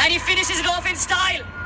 and he finishes it off in style.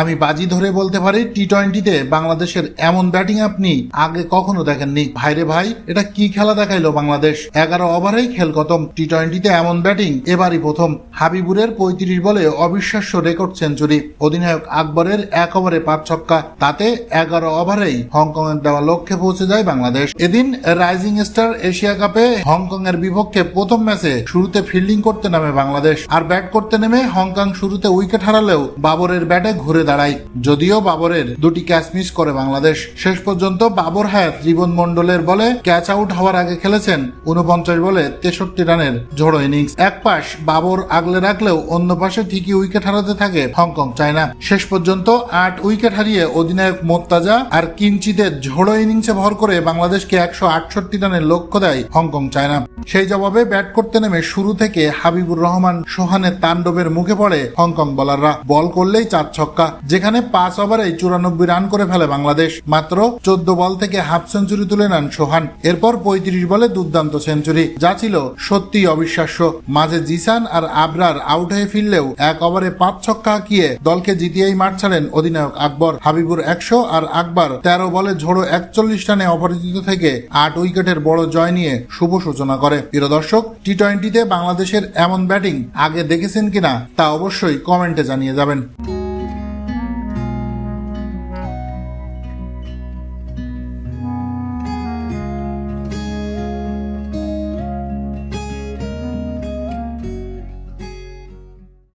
আমি বাজি ধরে বলতে পারি টি টোয়েন্টিতে বাংলাদেশের এমন ব্যাটিং আপনি আগে কখনো দেখেননি। ভাইরে ভাই, এটা কি খেলা দেখাইলো বাংলাদেশ? এগারো ওভারেই খেল খতম। টি টোয়েন্টিতে এমন ব্যাটিং, এবারই প্রথম। হাবিবুরের পঁয়ত্রিশ বলে অবিশ্বাস্য রেকর্ড সেঞ্চুরি। অধিনায়ক আকবরের এক ওভারে পাঁচ ছক্কা। তাতে এগারো ওভারেই হংকং এর দেওয়া লক্ষ্যে পৌঁছে যায় বাংলাদেশ। এদিন রাইজিং স্টার এশিয়া কাপে হংকং এর বিপক্ষে প্রথম ম্যাচে শুরুতে ফিল্ডিং করতে নামে বাংলাদেশ। আর ব্যাট করতে নেমে হংকং শুরুতে উইকেট হারালেও বাবরের ব্যাটে ঘুরে দাঁড়ায় যদিও বাবরের দুটি ক্যাচ মিস করে বাংলাদেশ, শেষ পর্যন্ত বাবর হায়াত রিবন মন্ডলের বলে ক্যাচ আউট হওয়ার আগে খেলেছেন উনপঞ্চাশ বলে তেষট্টি রানের ঝোড়ো ইনিংস এক পাশ বাবর আগলে রাখলেও অন্য পাশে ঠিকই উইকেট হারাতে থাকে হংকং, চায়না। শেষ পর্যন্ত আট উইকেট হারিয়ে অধিনায়ক মোত্তাজা আর কিঞ্চিদের ঝোড়ো ইনিংসে ভর করে বাংলাদেশকে একশো আটষট্টি রানের লক্ষ্য দেয় হংকং, চায়না। সেই জবাবে ব্যাট করতে নেমে শুরু থেকে হাবিবুর রহমান, সোহানের তাণ্ডবের মুখে পড়ে হংকং বলাররা বল করলেই চার ছক্কা। যেখানে পাঁচ ওভারে চুরানব্বই রান করে ফেলে বাংলাদেশ। মাত্র চোদ্দ বল থেকে হাফ সেঞ্চুরি তুলে নেন সোহান। এরপর পঁয়ত্রিশ বলে দুর্দান্ত সেঞ্চুরি, যা ছিল সত্যি অবিশ্বাস্য। মাঝে জিসান আর আবরার আউট হয়ে ফিরলেও এক ওভারে পাঁচ ছক্কা হাঁকিয়ে দলকে জিতিয়েই মাঠ ছাড়েন অধিনায়ক আকবর। হাবিবুর একশো আর আকবর তেরো বলে ঝোড়ো একচল্লিশ রানে অপরাজিত থেকে আট উইকেটের বড় জয় নিয়ে শুভ সূচনা করে। প্রিয় দর্শক টি টোয়েন্টিতে বাংলাদেশের এমন ব্যাটিং আগে দেখেছেন কিনা তা অবশ্যই কমেন্টে জানিয়ে যাবেন।